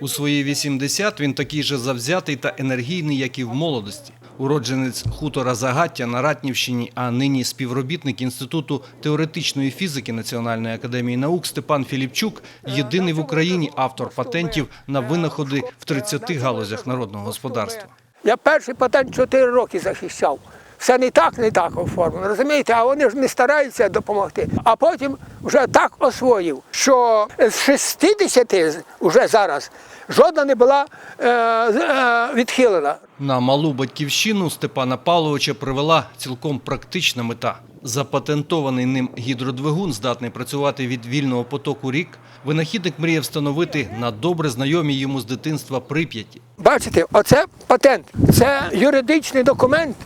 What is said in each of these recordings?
У свої 80 він такий же завзятий та енергійний, як і в молодості. Уродженець хутора Загаття на Ратнівщині, а нині співробітник Інституту теоретичної фізики Національної академії наук Степан Філіпчук – єдиний в Україні автор патентів на винаходи в 30 галузях народного господарства. Я перший патент 4 роки захищав. Все не так, не так оформлено, розумієте, а вони ж не стараються допомогти. А потім вже так освоїв, що з 60 вже зараз жодна не була е, е, відхилена. На малу батьківщину Степана Павловича привела цілком практична мета. Запатентований ним гідродвигун здатний працювати від вільного потоку рік. Винахідник мріє встановити на добре знайомій йому з дитинства Прип'яті. Бачите, оце патент, це юридичний документ,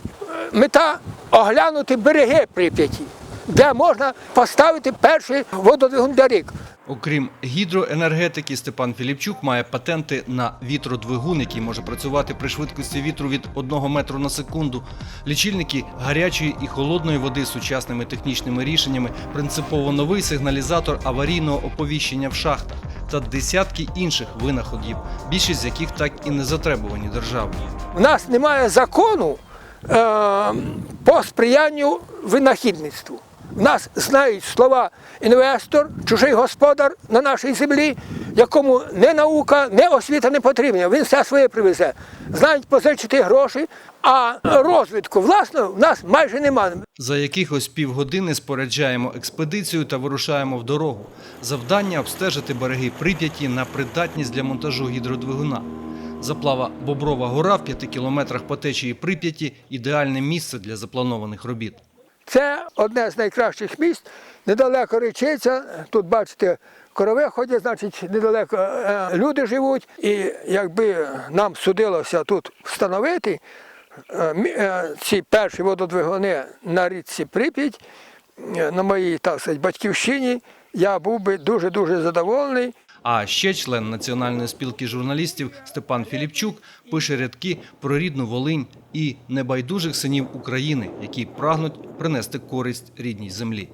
мета оглянути береги Прип'яті, де можна поставити перший вододвигун для рік. Окрім гідроенергетики, Степан Філіпчук має патенти на вітродвигун, який може працювати при швидкості вітру від 1 метру на секунду, лічильники гарячої і холодної води з сучасними технічними рішеннями, принципово новий сигналізатор аварійного оповіщення в шахтах та десятки інших винаходів, більшість з яких так і не затребувані державою. У нас немає закону по сприянню винахідництву. У нас знають слова інвестор, чужий господар на нашій землі, якому не наука, не освіта не потрібна. Він все своє привезе. Знають позичити гроші, а розвитку власного в нас майже немає. За якихось півгодини споряджаємо експедицію та вирушаємо в дорогу. Завдання обстежити береги Прип'яті на придатність для монтажу гідродвигуна. Заплава Боброва гора в п'яти кілометрах по течії Прип'яті – ідеальне місце для запланованих робіт. Це одне з найкращих місць. Недалеко речиця. Тут, бачите, корови ходять, значить, недалеко е, люди живуть. І якби нам судилося тут встановити е, е, ці перші вододвигуни на річці Прип'ять, на моїй так сказати, батьківщині, я був би дуже-дуже задоволений. А ще член Національної спілки журналістів Степан Філіпчук пише рядки про рідну Волинь і небайдужих синів України, які прагнуть принести користь рідній землі.